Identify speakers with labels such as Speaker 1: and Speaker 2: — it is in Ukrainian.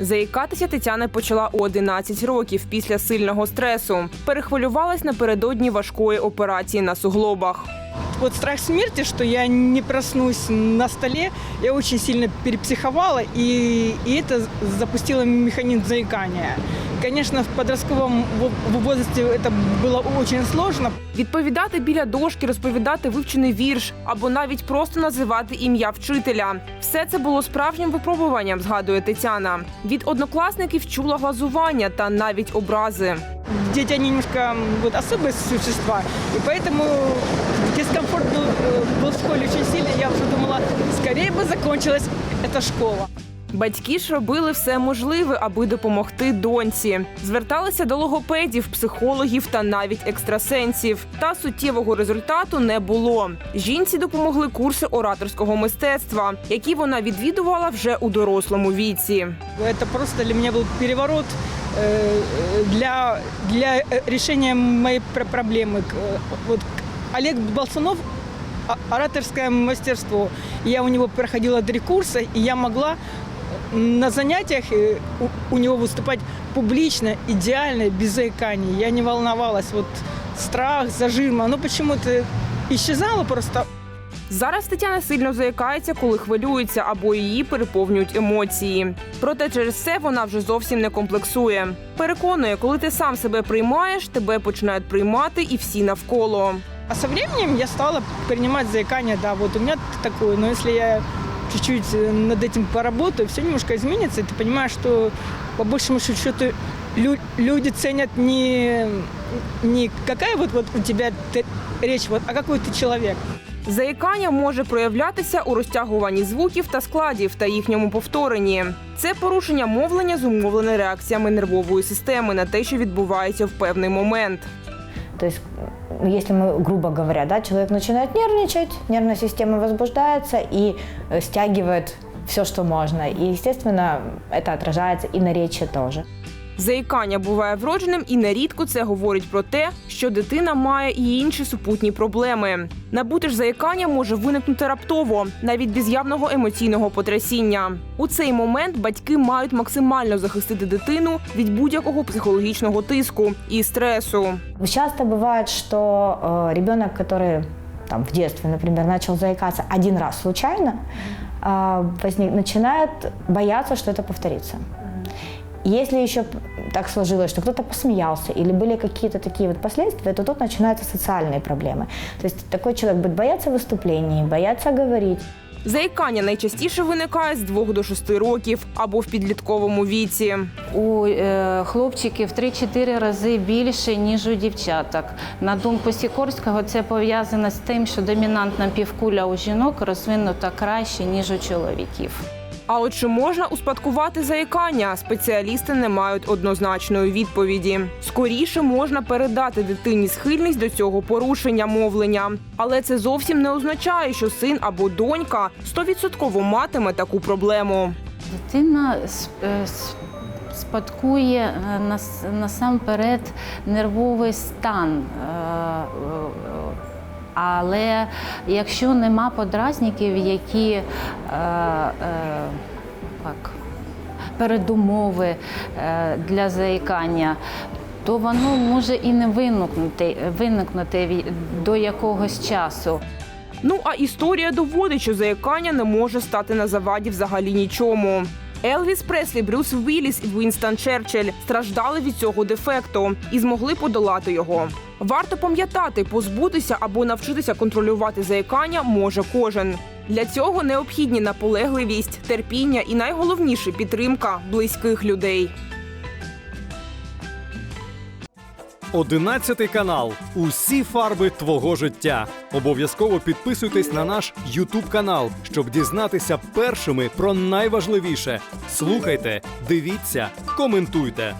Speaker 1: Заїкатися Тетяна почала у 11 років після сильного стресу. Перехвилювалась напередодні важкої операції на суглобах.
Speaker 2: Вот страх смерти, что я не проснусь на столе, я очень сильно перепсиховала, и, и это запустило механизм заикания. Конечно, в подростковом во- возрасте это было очень сложно,
Speaker 1: Відповідати біля дошки, розповідати вивчений вірш або навіть просто називати ім'я вчителя. Все це було справжнім випробуванням, згадує Тетяна. Від однокласників чула глазування та навіть образи.
Speaker 2: дети они немножко м, вот, особые существа, и поэтому дискомфорт был, э, был в школе очень сильный. Я уже думала, скорее бы закончилась эта школа.
Speaker 1: Батьки ж робили все можливе, аби допомогти доньці. Зверталися до логопедів, психологів та навіть екстрасенсів. Та суттєвого результату не було. Жінці допомогли курси ораторського мистецтва, які вона відвідувала вже у дорослому віці.
Speaker 2: Это просто для меня был переворот э, для, для э, решения моей пр- проблемы. К- э, Вот к- Олег Болсунов о- ораторское мастерство. Я у него проходила три курса, и я могла на занятиях э, у, у него выступать публично, идеально, без заиканий. Я не волновалась. Вот страх, зажим, оно почему-то исчезало просто.
Speaker 1: Зараз Тетяна сильно заякається, коли хвилюється або її переповнюють емоції. Проте через це вона вже зовсім не комплексує. Переконує, коли ти сам себе приймаєш, тебе починають приймати і всі навколо.
Speaker 2: А со временем я стала принимать заикание, да, вот у меня такое, но если я чуть-чуть э, над этим поработаю, все немножко изменится, и ты понимаешь, что по большему счету лю- люди ценят не, не какая вот, вот у тебя т- речь, вот, а какой ты человек.
Speaker 1: Заїкання може проявлятися у розтягуванні звуків та складів та їхньому повторенні. Це порушення мовлення зумовлене реакціями нервової системи на те, що відбувається в певний момент.
Speaker 3: То есть, ну, если мы, грубо говоря, да, человек начинает нервничать, нервная система возбуждается и э, стягивает все, что можно. И, естественно, это отражается и на речи тоже.
Speaker 1: Заїкання буває вродженим, і нерідко це говорить про те, що дитина має і інші супутні проблеми. Набути ж заїкання може виникнути раптово, навіть без явного емоційного потрясіння. У цей момент батьки мають максимально захистити дитину від будь-якого психологічного тиску і стресу.
Speaker 3: Часто бывает, что э, ребенок, который там, в детстве, например, начал заикаться один раз случайно, э, возник, начинает бояться, что это повторится. Если еще п- так сложилось, что кто-то посмеялся или были какие-то такие вот последствия, то тут начинаются социальные проблемы. То есть такой человек будет бояться выступлений, бояться говорить.
Speaker 1: Заїкання найчастіше виникає з 2 до 6 років або в підлітковому віці.
Speaker 4: У е, хлопчиків 3-4 рази більше, ніж у дівчаток. На думку Сікорського, це пов'язано з тим, що домінантна півкуля у жінок розвинута краще, ніж у чоловіків.
Speaker 1: А от чи можна успадкувати заїкання? Спеціалісти не мають однозначної відповіді. Скоріше можна передати дитині схильність до цього порушення мовлення, але це зовсім не означає, що син або донька стовідсотково матиме таку проблему.
Speaker 4: Дитина е, спадкує е, насамперед нервовий стан. Але якщо нема подразників, які е, е, так, передумови е, для заїкання, то воно може і не виникнути, виникнути до якогось часу.
Speaker 1: Ну а історія доводить, що заїкання не може стати на заваді взагалі нічому. Елвіс Преслі, Брюс Вілліс і Вінстон Черчилль страждали від цього дефекту і змогли подолати його. Варто пам'ятати, позбутися або навчитися контролювати заїкання може кожен. Для цього необхідні наполегливість, терпіння і найголовніше підтримка близьких людей.
Speaker 5: Одинадцятий канал. Усі фарби твого життя. Обов'язково підписуйтесь на наш Ютуб канал, щоб дізнатися першими про найважливіше. Слухайте, дивіться, коментуйте.